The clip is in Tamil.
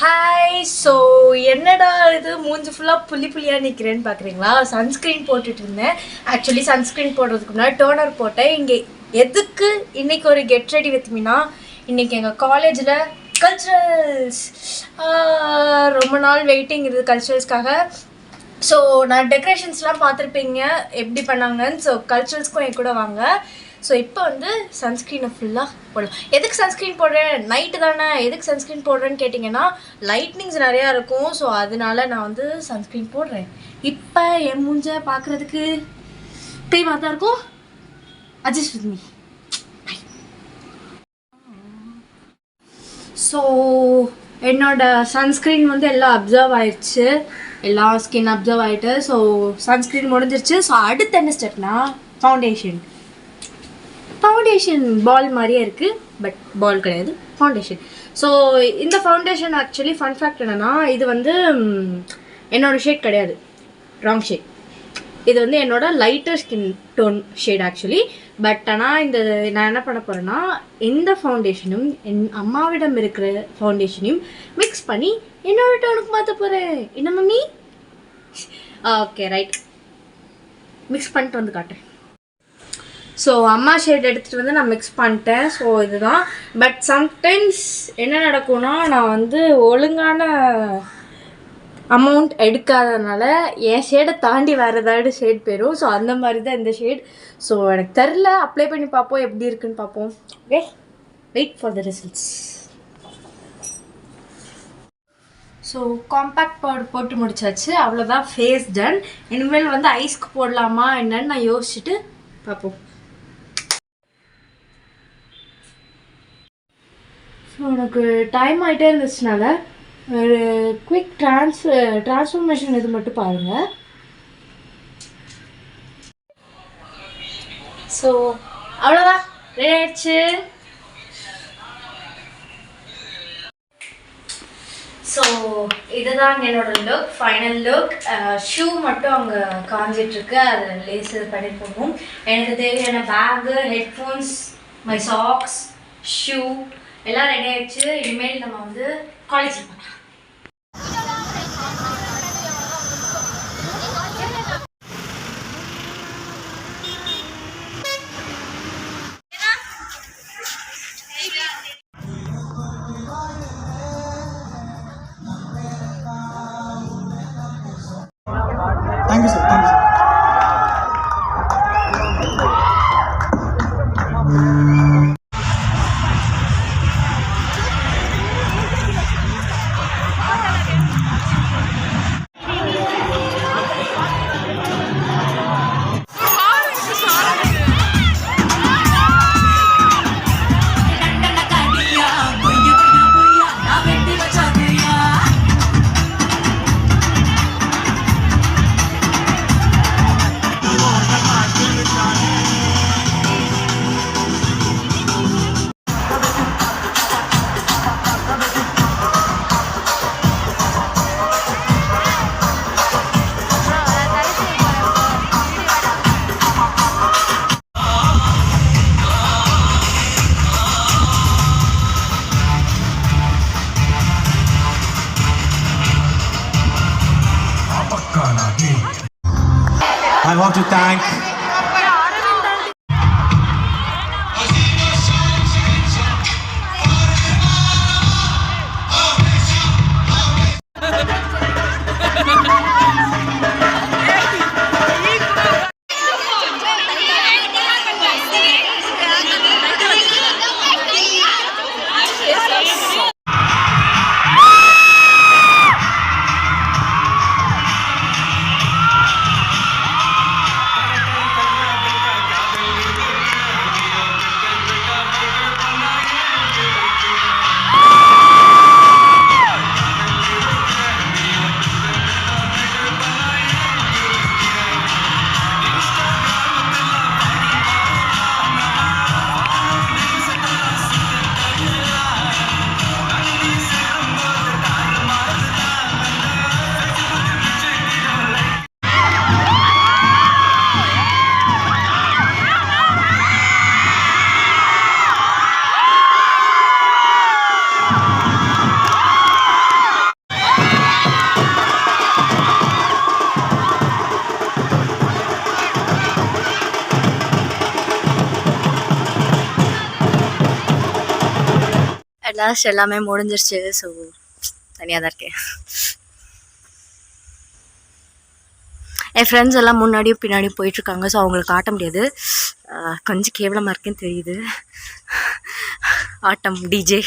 ஹாய் ஸோ என்னடா இது? மூஞ்சி ஃபுல்லாக புள்ளி புள்ளியாக நிற்கிறேன்னு பார்க்குறீங்களா சன்ஸ்க்ரீன் போட்டுட்டு இருந்தேன். ஆக்சுவலி சன்ஸ்க்ரீன் போடுறதுக்கு முன்னாடி டோனர் போட்டேன். இங்கே எதுக்கு இன்றைக்கி ஒரு கெட் ரெடி வித் மீனா இன்னைக்கு எங்கள் காலேஜில் கல்ச்சுரல்ஸ் ரொம்ப நாள் வெயிட்டிங் இது கல்ச்சுரல்ஸ்க்காக ஸோ நான் டெக்கரேஷன்ஸ்லாம் பார்த்துருப்பீங்க. எப்படி பண்ணாங்கன்னு ஸோ கல்ச்சுரல்ஸ்க்கும் என் கூட வாங்க. ஸோ இப்போ வந்து சன்ஸ்க்ரீனை ஃபுல்லாக போடலாம். எதுக்கு சன்ஸ்க்ரீன் போடுறேன்? நைட்டு தானே. எதுக்கு சன்ஸ்க்ரீன் போடுறேன்னு கேட்டிங்கன்னா லைட்னிங்ஸ் நிறையா இருக்கும். ஸோ அதனால நான் வந்து சன்ஸ்க்ரீன் போடுறேன். இப்போ என் மூஞ்ச பார்க்குறதுக்கு பேய் தான் இருக்கும். அட்ஜஸ்ட் வித் மீ ஸோ என்னோட சன்ஸ்க்ரீன் வந்து எல்லாம் அப்சர்வ் ஆயிடுச்சு எல்லா ஸ்கின் அப்சர்வ் ஆகிட்டு ஸோ சன்ஸ்க்ரீன் முடிஞ்சிருச்சு. ஸோ அடுத்து என்ன ஸ்டெப்னா ஃபவுண்டேஷன் ஃபவுண்டேஷன் பால் மாதிரியே இருக்குது பட் பால் கிடையாது ஃபவுண்டேஷன் ஸோ இந்த ஃபவுண்டேஷன் ஆக்சுவலி ஃபன் ஃபேக்ட் என்னன்னா இது வந்து என்னோடய ஷேட் கிடையாது. ராங் ஷேட் இது வந்து என்னோட lighter skin tone shade actually but ஆனால் இந்த நான் என்ன பண்ண போகிறேன்னா இந்த ஃபவுண்டேஷனும் என் அம்மாவிடம் இருக்கிற ஃபவுண்டேஷனையும் மிக்ஸ் பண்ணி என்னோட டோனுக்கு மாற்ற போகிறேன் என்ன மம்மி ஓகே ரைட் மிக்ஸ் பண்ணிட்டு வந்து காட்டுறேன். ஸோ அம்மா ஷேட் எடுத்துகிட்டு வந்து நான் மிக்ஸ் பண்ணிட்டேன். ஸோ இதுதான். பட் சம்டைம்ஸ் என்ன நடக்கும்னா நான் வந்து ஒழுங்கான அமௌண்ட் எடுக்காதனால என் ஷேடை தாண்டி வேறு ஏதாவது ஷேட் போயிடும் ஸோ அந்த மாதிரி தான் இந்த ஷேட் ஸோ எனக்கு தெரில அப்ளை பண்ணி பார்ப்போம். எப்படி இருக்குன்னு பார்ப்போம். Okay wait for the results so compact powder போட்டு முடிச்சாச்சு. அவ்வளோதான் ஃபேஸ் டன் இனிமேல் வந்து ஐஸ்க்கு போடலாமா என்னன்னு நான் யோசிச்சுட்டு பார்ப்போம். ஸோ எனக்கு டைம் ஆகிட்டே இருந்துச்சுனால ஒரு குவிக் ட்ரான்ஸ் ட்ரான்ஸ்ஃபர்மேஷன் இது மட்டும் பாருங்கள் ஸோ அவ்வளோதான் ரெடி ஆயிடுச்சு? ஸோ இதுதான் என்னோட லுக் ஃபைனல் லுக் ஷூ மட்டும் அங்கே காஞ்சிட்ருக்கு. அதை லேஸ் பண்ணி போகணும். எனக்கு தேவையான bag headphones my socks shoe எல்லாம் ரெடி ஆயிடுச்சு. இனிமேல் நம்ம வந்து காலேஜ் போகலாம் sir, thank you sir. I want to thank last எல்லாமே முடிஞ்சிருச்சு. ஸோ தனியாக தான் இருக்கேன். என் ஃப்ரெண்ட்ஸ் எல்லாம் முன்னாடியும் பின்னாடியும் போயிட்டுருக்காங்க. ஸோ அவங்களுக்கு காட்ட முடியாது. கொஞ்சம் கேவலமாக இருக்குன்னு தெரியுது. ஆட்டம் டிஜே